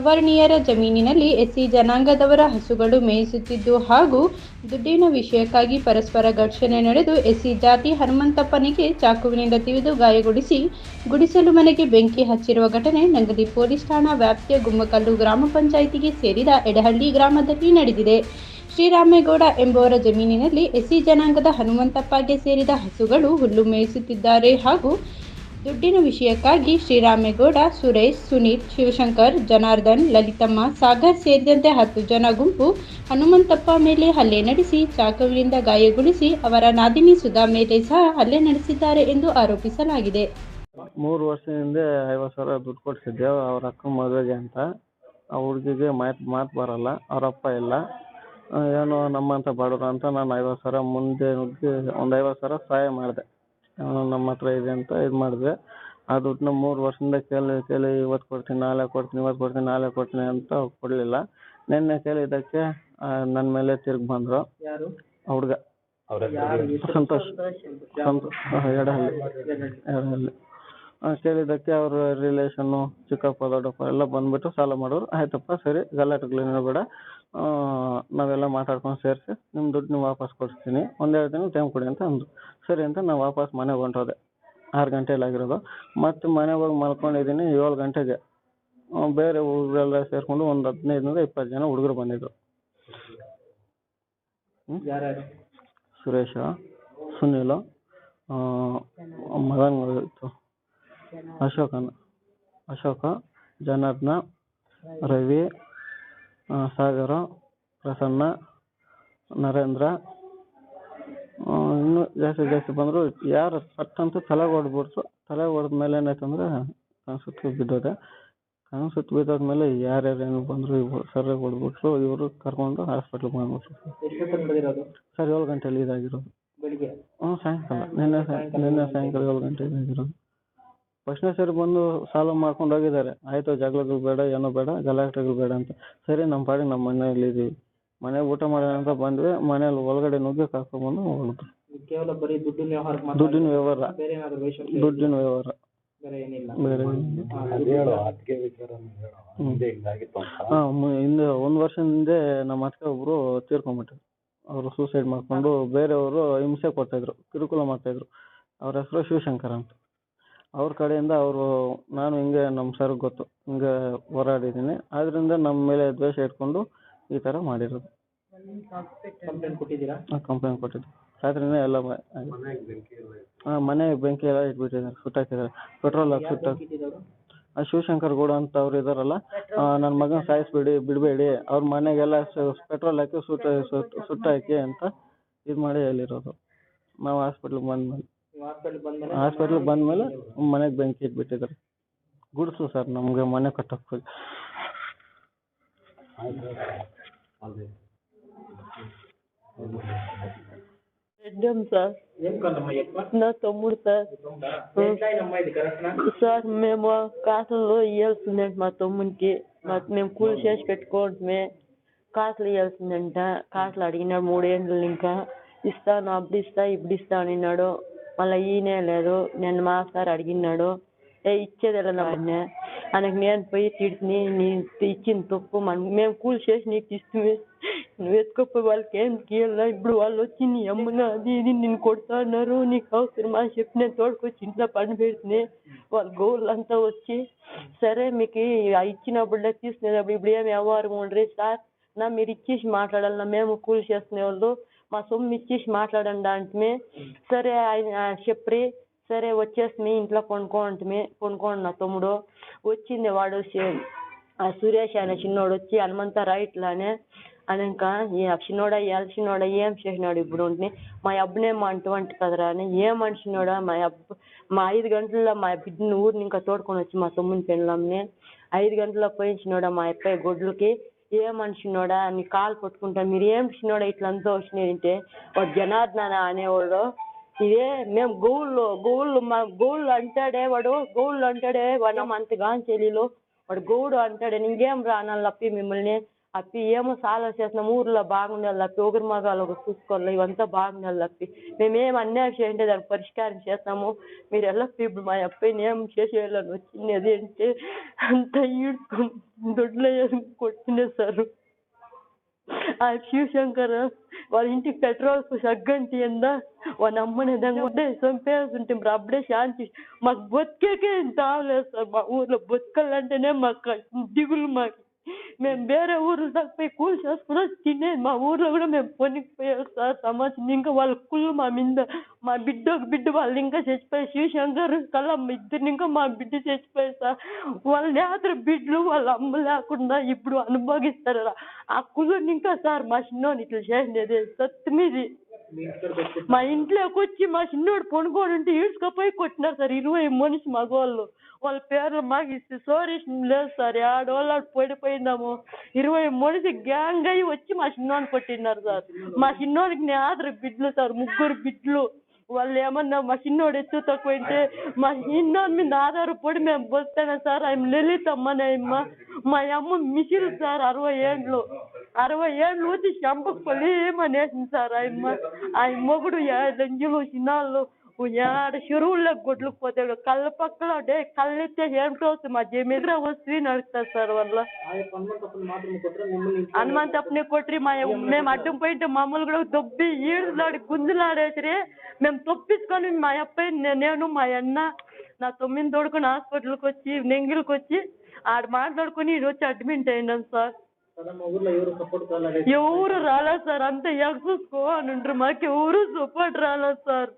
ಸವರ್ಣೀಯರ ಜಮೀನಿನಲ್ಲಿ ಎಸ್ಸಿ ಜನಾಂಗದವರ ಹಸುಗಳು ಮೇಯಿಸುತ್ತಿದ್ದು ಹಾಗೂ ದುಡ್ಡಿನ ವಿಷಯಕ್ಕಾಗಿ ಪರಸ್ಪರ ಘರ್ಷಣೆ ನಡೆದು ಎಸ್ಸಿ ಜಾತಿ ಹನುಮಂತಪ್ಪನಿಗೆ ಚಾಕುವಿನಿಂದ ತಿವಿದು ಗಾಯಗೊಳಿಸಿ ಗುಡಿಸಲು ಮನೆಗೆ ಬೆಂಕಿ ಹಚ್ಚಿರುವ ಘಟನೆ ನಗದಿ ಪೊಲೀಸ್ ಠಾಣಾ ವ್ಯಾಪ್ತಿಯ ಗುಮ್ಮಕಲ್ಲು ಗ್ರಾಮ ಪಂಚಾಯಿತಿಗೆ ಸೇರಿದ ಎಡಹಳ್ಳಿ ಗ್ರಾಮದಲ್ಲಿ ನಡೆದಿದೆ. ಶ್ರೀರಾಮೇಗೌಡ ಎಂಬುವರ ಜಮೀನಿನಲ್ಲಿ ಎಸ್ಸಿ ಜನಾಂಗದ ಹನುಮಂತಪ್ಪಗೆ ಸೇರಿದ ಹಸುಗಳು ಹುಲ್ಲು ಮೇಯಿಸುತ್ತಿದ್ದಾರೆ ಹಾಗೂ ದುಡ್ಡಿನ ವಿಷಯಕ್ಕಾಗಿ ಶ್ರೀರಾಮೇಗೌಡ, ಸುರೇಶ್, ಸುನೀತ್, ಶಿವಶಂಕರ್, ಜನಾರ್ದನ್, ಲಲಿತಮ್ಮ, ಸಾಗರ್ ಸೇರಿದಂತೆ ಹತ್ತು ಜನ ಗುಂಪು ಹನುಮಂತಪ್ಪ ಮೇಲೆ ಹಲ್ಲೆ ನಡೆಸಿ, ಚಾಕುವಿನಿಂದ ಗಾಯಗೊಳಿಸಿ ಅವರ ನಾದಿನಿ ಸುಧಾ ಮೇಲೆ ಸಹ ಹಲ್ಲೆ ನಡೆಸಿದ್ದಾರೆ ಎಂದು ಆರೋಪಿಸಲಾಗಿದೆ. ಮೂರು ವರ್ಷದಿಂದ ಐವತ್ತು ಸಾವಿರ ದುಡ್ಡು ಕೊಡಿಸಿದ್ದೆ ಅವ್ರ ಅಕ್ಕ ಮದುವೆಗೆ ಅಂತ. ಆ ಹುಡುಗಿಗೆ ಮಾತು ಮಾತು ಬರಲ್ಲ, ಅವ್ರ ಅಪ್ಪ ಇಲ್ಲ. ಏನೋ ನಮ್ಮಂತ ಬಡವ್ರು ಅಂತ ನಾನು ಐವತ್ತು ಸಾವಿರ ಮುಂದೆ ಒಂದು ಐವತ್ತು ಸಾವಿರ ಸಹಾಯ ಮಾಡಿದೆ. ನಮ್ಮ ಹತ್ರ ಇದೆ ಅಂತ ಇದು ಮಾಡಿದೆ. ಆ ದುಡ್ಡನ್ನ ಮೂರು ವರ್ಷದಿಂದ ಕೇಳಿ ಕೇಳಿ ಇವತ್ತು ಕೊಡ್ತೀನಿ ನಾಳೆ ಕೊಡ್ತೀನಿ ಇವತ್ತು ಕೊಡ್ತೀನಿ ನಾಳೆ ಕೊಡ್ತೀನಿ ಅಂತ ಕೊಡಲಿಲ್ಲ. ನಿನ್ನೆ ಕೇಳಿದ್ದಕ್ಕೆ ನನ್ನ ಮೇಲೆ ತಿರುಗಿ ಬಂದರು. ಹುಡುಗ. ಸಂತೋಷ್. ಸಂತೋಷ್ ಎಡಹಳ್ಳಿ. ಎಡಹಳ್ಳಿ. ಕೇಳಿದ್ದಕ್ಕೆ ಅವ್ರ ರಿಲೇಷನ್ನು ಚಿಕ್ಕಪ್ಪ ದೊಡ್ಡಪ್ಪ ಎಲ್ಲ ಬಂದ್ಬಿಟ್ಟು ಸಾಲ ಮಾಡೋರು. ಆಯ್ತಪ್ಪ ಸರಿ ಗಲಾಟೆಗಳೇನು ಬೇಡ. ನಾವೆಲ್ಲ ಮಾತಾಡ್ಕೊಂಡು ಸೇರಿಸಿ ನಿಮ್ಮ ದುಡ್ಡು ನೀವು ವಾಪಸ್ ಕೊಡಿಸ್ತೀನಿ. ಒಂದೆರಡು ದಿನ ಟೈಮ್ ಕೊಡಿ ಅಂತ ಅಂದರು. ಸರಿ ಅಂತ ನಾನು ವಾಪಸ್ ಮನೆಗೆ ಹೊಂಟೋದೆ ಆರು ಗಂಟೆಲಿ ಆಗಿರೋದು. ಮತ್ತೆ ಮನೆಗೆ ಹೋಗಿ ಮಲ್ಕೊಂಡಿದ್ದೀನಿ ಏಳು ಗಂಟೆಗೆ. ಬೇರೆ ಹುಡುಗರೆಲ್ಲ ಸೇರಿಕೊಂಡು ಒಂದು ಹದಿನೈದರಿಂದ ಇಪ್ಪತ್ತು ಜನ ಹುಡುಗರು ಬಂದಿದ್ರು. ಯಾರ್ಯಾರು? ಸುರೇಶ ಸುನಿಲ್ ಆ, ಮದನ್ ಇತ್ತು. ಅಶೋಕನ. ಅಶೋಕ ಜನಾರ್ದನ ರವಿ ಸಾಗರ ಪ್ರಸನ್ನ ನರೇಂದ್ರ. ಇನ್ನೂ ಜಾಸ್ತಿ ಜಾಸ್ತಿ ಬಂದರು ಯಾರು ಪಟ್ಟಂತೂ ತಲೆಗೆ ಹೊಡೆದ್ಬಿಟ್ರು ತಲೆ ಹೊಡೆದ ಮೇಲೆ ಏನಾಯ್ತು ಕಣ್ಣು ಕಣ್ಣು ಬಿದ್ದೋದೆ. ಕಣ್ಣು ಸುತ್ತು ಯಾರು ಯಾರ್ಯಾರು ಏನು ಬಂದರು ಇವರು ಸರಿಯಾಗಿ ಹೊಡ್ಬಿಟ್ರು ಇವರು ಕರ್ಕೊಂಡು ಹಾಸ್ಪಿಟ್ಲಿಗೆ ಬಂದ್ಬಿಟ್ರು ಸರ್ ಏಳು ಗಂಟೆಲಿ ಇದಾಗಿರೋದು. ಹ್ಞೂ ಸಾಯಂಕಾಲ. ನಿನ್ನೆ ಸಾಯಂಕಾಲ ನಿನ್ನೆ ಸಾಯಂಕಾಲ ಏಳು ಗಂಟೆಗೆ ಇದಾಗಿರೋದು. ಫಸ್ಟ್ನೇ ಸರಿ ಬಂದು ಸಾಲ್ವ್ ಮಾಡ್ಕೊಂಡು ಹೋಗಿದ್ದಾರೆ. ಆಯಿತು ಜಗಳಗಳು ಬೇಡ ಏನೋ ಬೇಡ ಗಲಾಟೆಗಳು ಬೇಡ ಅಂತ. ಸರಿ ನಮ್ಮ ಪಾಡಿಗೆ ನಮ್ಮ ಮನೇಲಿ ಇದ್ದೀವಿ ಮನೆಗೆ ಊಟ ಮಾಡೋಣ ಅಂತ ಬಂದ್ವಿ. ಮನೇಲಿ ಒಳಗಡೆ ನುಗ್ಗಿ ಕರ್ಕೊಂಡ್ಬಂದು ಕೇವಲ ಬರೀ ದುಡ್ಡಿನ ವ್ಯವಹಾರ ದುಡ್ಡಿನ ವ್ಯವಹಾರ. ಬೇರೆ ಏನಾದ್ರು ವೈಷಮ್ಯ ದುಡ್ಡಿನ ವ್ಯವಹಾರ. ಬೇರೆ ಏನಿಲ್ಲ. ಬೇರೆ ಹಾ, ದುಡ್ಡು- ಹಾಂ ಹಿಂದೆ ಒಂದು ವರ್ಷ ಹಿಂದೆ ನಮ್ಮ ಅತ್ತೆ ಒಬ್ಬರು ತೀರ್ಕೊಂಬಿಟ್ರು ಅವರು ಸೂಸೈಡ್ ಮಾಡ್ಕೊಂಡು ಬೇರೆಯವರು ಹಿಂಸೆ ಕೊಡ್ತಾಯಿದ್ರು ಕಿರುಕುಳ ಮಾಡ್ತಾಯಿದ್ರು ಅವ್ರ ಹೆಸರು ಶಿವಶಂಕರ್ ಅಂತ. ಅವ್ರ ಕಡೆಯಿಂದ ಅವರು ನಾನು ಹಿಂಗೆ ನಮ್ಮ ಸರ್ಗೆ ಗೊತ್ತು ಹಿಂಗೆ ಹೋರಾಡಿದ್ದೀನಿ. ಆದ್ದರಿಂದ ನಮ್ಮ ಮೇಲೆ ದ್ವೇಷ ಇಟ್ಕೊಂಡು ಈ ಥರ ಮಾಡಿರೋದು. ಕಂಪ್ಲೇಂಟ್ ಕೊಟ್ಟಿದ್ದೀರಾ? ಕಂಪ್ಲೇಂಟ್ ಕೊಟ್ಟಿದ್ದು. ರಾತ್ರಿನೇ ಎಲ್ಲ ಹಾಂ ಮನೆಗೆ ಬೆಂಕಿ ಎಲ್ಲ ಇಟ್ಬಿಟ್ಟಿದ್ದಾರೆ ಸುಟ್ಟಾಕಿದ್ದಾರೆ ಪೆಟ್ರೋಲ್ ಹಾಕಿ ಸುಟ್ಟ ಆ ಶಿವಶಂಕರ್ ಗೌಡ ಅಂತ ಅವ್ರು ಇದ್ದಾರಲ್ಲ ನನ್ನ ಮಗನ ಸಾಯಿಸ್ಬೇಡಿ ಬಿಡಬೇಡಿ ಅವ್ರ ಮನೆಗೆಲ್ಲ ಪೆಟ್ರೋಲ್ ಹಾಕಿ ಸುಟ್ಟ ಸುಟ್ಟು ಸುಟ್ಟಾಕಿ ಅಂತ ಇದು ಮಾಡಿ ಹೇಳಿರೋದು ನಾವು ಹಾಸ್ಪಿಟ್ಲಿಗೆ ಬಂದ್ಮೇಲೆ ಹಾಸ್ಪಿಟ್ಲಿಗೆ ಬಂದಮೇಲೆ ಮನೆಗೆ ಬೆಂಕಿ ಇಟ್ಬಿಟ್ಟಿದ್ದಾರೆ ಗುಡ್ಸು ಸರ್ ನಮಗೆ ಮನೆ ಕಟ್ಟಕ್ಕೆ రెడ్డం సార్ ఏం కాదమ్మా ఎక్కువ నా తమ్ముడు సార్ ఎట్లయినమ్మా ఇది కరెక్ట్ సార్ మేము కాసులు ఇవ్వాల్సిందంట మా తమ్మునికి మా మేము కూలి చేసి పెట్టుకోవడమే కాసులు ఇవ్వాల్సిందంట కాసులు అడిగినాడు మూడేళ్ళు ఇంకా ఇస్తాను అప్పుడు ఇస్తా ఇప్పుడు ఇస్తా అనిన్నాడు మళ్ళీ ఈయనే లేదు నేను మా సార్ అడిగినాడు ఏ ఇచ్చేది వాడిని ఆయనకు నేను పోయి తిడిని నీ ఇచ్చిన తప్పు మనం మేము కూలి చేసి నీకు ఇస్తే నువ్వు ఎత్తుకోపోయి వాళ్ళకి ఏం కీయాలా ఇప్పుడు వాళ్ళు వచ్చి నీ అమ్మన అది ఇది నిన్ను కొడతా అన్నారు నీకు అవసరమా? అని చెప్పి నేను తోడుకొచ్చి ఇంట్లో పని పెడితే వాళ్ళ గోళ్ళంతా వచ్చి సరే మీకు ఇచ్చినప్పుడు ఇచ్చినప్పుడులే తీసుకునేటప్పుడు ఇప్పుడు ఏం వ్యవహారం ఉండరు సార్ నా మీరు ఇచ్చేసి మాట్లాడాలన్నా మేము కూలి చేసుకునే వాళ్ళు మా సొమ్ము ఇచ్చేసి మాట్లాడండి అంటే సరే ఆయన చెప్పి సరే వచ్చేసి ఇంట్లో కొనుక్కో అంటే కొనుక్కోండి నా తమ్ముడు. వచ్చింది వాడు ఆ సురేష్ అనే చిన్నోడు వచ్చి హనుమంత రైట్లానే అనక ఈ చిన్నోడా ఏళ్ళ చిన్నోడా ఏం చేసినాడు ఇప్పుడు ఉంటే మా అబ్బనేమో అంటువంటి కదరా అని. ఏం మనిషినోడా మా అబ్బ మా ఐదు గంటల్లో మా బిడ్డని ఊరిని ఇంకా తోడుకొని వచ్చి మా తమ్ముని పెళ్ళాంని ఐదు గంటల్లో పోయించినోడా మా అబ్బాయి గొడ్లకి. ఏ మనిషినోడా నీ కాలు పట్టుకుంటా మీరు ఏం చిన్నోడా ఇట్లా అంతా వచ్చినాయంటే వాడు జనార్దన అనేవాడు. ఇదే మేము గోవుళ్ళు గోవుళ్ళు మా గోవుళ్ళు అంటాడే వాడు గూళ్ళు అంటాడే వాడు అంత గాంచెలిలో. వాడు గూడు అంటాడే ఇంకేం రానల్లప్పి మిమ్మల్ని. అప్పి ఏమో చాలా చేసినాం ఊర్లో బాగుండాలి అప్పి ఒకరి మగాలు ఒకరు చూసుకోవాలి ఇవంతా బాగుండాలి అప్పి. మేమేం అన్యాయం చేయండి దానికి పరిష్కారం చేస్తాము. మీరు ఎల్లప్పి ఇప్పుడు మా అబ్బాయిని ఏం చేసేయాలని వచ్చింది అది అంటే అంత ఈడ్చుకుని దొడ్లో వేసుకుని సార్. ఆ శివశంకర్ వాళ్ళ ఇంటికి పెట్రోల్ సగ్గంటి ఎందా వాళ్ళ అమ్మని ఏదైనా ఉంటే చంపేస్తుంటే మరి అప్పుడే శాంతి. మాకు బతికేకే ఇంత ఆవలేదు సార్ మా ఊర్లో బతకాలంటేనే మాకు దిగులు మాకు. మేము వేరే ఊర్లో దాకా పోయి కూలి చేసుకున్నా తినేది మా ఊర్లో కూడా మేము పొనికిపోయాం సార్ సమాజం ఇంకా వాళ్ళ కుళ్ళు మా మీద మా బిడ్డ ఒక బిడ్డ వాళ్ళు ఇంకా చచ్చిపోయి శివశంకర్ కళ్ళమ్మ ఇద్దరిని ఇంకా మా బిడ్డ చచ్చిపోయారు సార్ వాళ్ళ నేత్ర బిడ్డలు వాళ్ళ అమ్మ లేకుండా ఇప్పుడు అనుభవిస్తారు ఆ కుళ్ళని ఇంకా సార్ మా చిన్నోని ఇట్లా చేసినది సత్తు మీది మా ఇంట్లోకి వచ్చి మా చిన్నోడు పనుకొని ఉంటే ఈడ్చుకపోయి కొట్టినారు సార్. ఇరవై మనిషి మగవాళ్ళు. వాళ్ళ పేర్లు మాకు ఇస్తే సోరీస్ లేదు సార్. ఆడవాళ్ళు పడిపోయినాము ఇరవై మనిషి గ్యాంగ్ అయ్యి వచ్చి మా చిన్నోని కొట్టినారు సార్. మా చిన్నోడికి ఆధార్ బిడ్లు సార్. ముగ్గురు బిడ్లు వాళ్ళు ఏమన్నా మా చిన్నోడు ఎత్తు తక్కువైతే మా చిన్నోడి మీద ఆధారపడి మేము బతాను సార్. ఆయన లలితమ్మ అమ్మ మా అమ్మ మిషిల్ సార్. అరవై ఏండ్లు అరవై ఏళ్ళు వచ్చి చంపకు సార్. ఆయమ్మ ఆయన మొగుడు లంజులు చిన్నాళ్ళు యాడ చెరువుల్లో గొడ్లకు పోతాడు. కళ్ళ పక్కల డే కళ్ళెత్తే ఏమిటో వస్తుంది మా జమీద్రా వస్తుంది నడుస్తారు సార్ వాళ్ళ. హనుమంతప్పని కొట్టి మా మేము అడ్డం పోయింటే మమ్మల్ని కూడా దొబ్బి ఈడులాడి గుంజులాడేసిరి. మేము తొప్పించుకొని మా అబ్బాయి నేను మా అన్న నా తొమ్మిది తోడుకొని హాస్పిటల్కి వచ్చి నెంగిల్కి వచ్చి ఆడ మాట్లాడుకొని ఈడు వచ్చి అడ్మిట్ అయినాం సార్. ఎవరు ఎవరు రాలేదు సార్ అంత ఎగసూసుకో అని ఉంటారు మాకు ఎవరు సపోర్ట్ రాలేదు సార్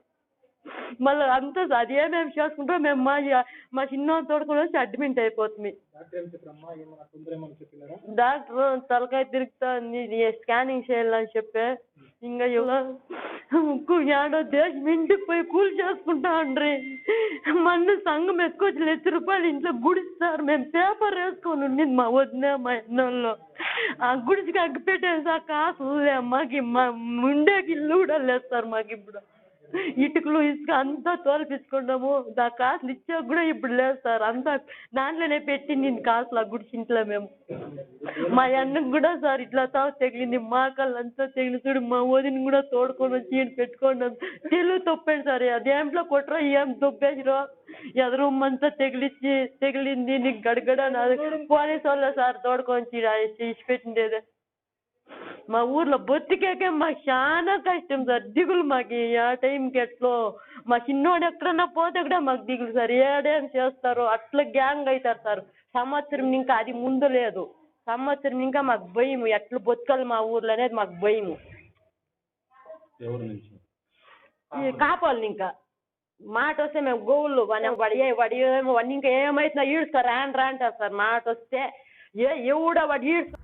మళ్ళీ అంతా అదే మేము చేసుకుంటాం మేము మా మా చిన్న తోడుకొని వచ్చి అడ్మిట్ అయిపోతుంది డాక్టర్ తలకాయ తిరుగుతుంది స్కానింగ్ చేయాలని చెప్పే ఇంకా ముక్కు ఏడో దేశం ఇంటికి పోయి కూలి చేసుకుంటా అండ్రి మన సంఘం ఎత్తుకొచ్చి లక్ష రూపాయలు ఇంట్లో గుడిస్తారు మేము పేపర్ వేసుకొని ఉండింది మా వదిన మా అన్నంలో ఆ గుడిసికి అగ్గి పెట్టేసి ఆ కాసు మాకు మా ఉండేకి ఇల్లు కూడా లేదు సార్ మాకు ఇప్పుడు. ఇటుకలు ఇసుక అంతా తోలిపించుకున్నాము దా కాసులు ఇచ్చాక కూడా ఇప్పుడు లేదు సార్. అంతా దాంట్లోనే పెట్టి నేను కాసులు ఆ గుడిసి ఇంట్లో మేము. మా అన్నకు కూడా సార్ ఇట్లా తావు తగిలింది మా కళ్ళు అంతా తగిలి చూడు మా వదిన కూడా తోడుకొని వచ్చి పెట్టుకొని తెలుగు తొప్పాడు సార్. అదేంట్లో కొట్టరా ఏం దొబ్బేసిరో ఎదురు అంతా తెగిలిచ్చి తెగిలింది నీకు గడగడ నాది పోలీసు వాళ్ళ సార్ తోడుకొని పెట్టిండేదే. మా ఊర్లో బతికేకే మాకు చాలా కష్టం సార్. దిగులు మాకు ఆ టైంకి ఎట్లో. మా చిన్నోడు ఎక్కడన్నా పోతే కూడా మాకు దిగులు సార్. ఏడేం చేస్తారు అట్లా గ్యాంగ్ అవుతారు సార్. సంవత్సరం ఇంకా అది ముందు లేదు. సంవత్సరం ఇంకా మాకు భయం ఎట్లా బతకాలి మా ఊర్లో అనేది మాకు భయము. ఈ కాపాలి ఇంకా. మాట వస్తే మేము గోవులు వాడి వాడి ఏ- వాడి ఏమో వాడిని ఇంకా ఏమైతుందో ఈడుస్తారు రాను రా అంటారు సార్ మాట వస్తే ఏ ఎవడో వాడు ఈడ్స్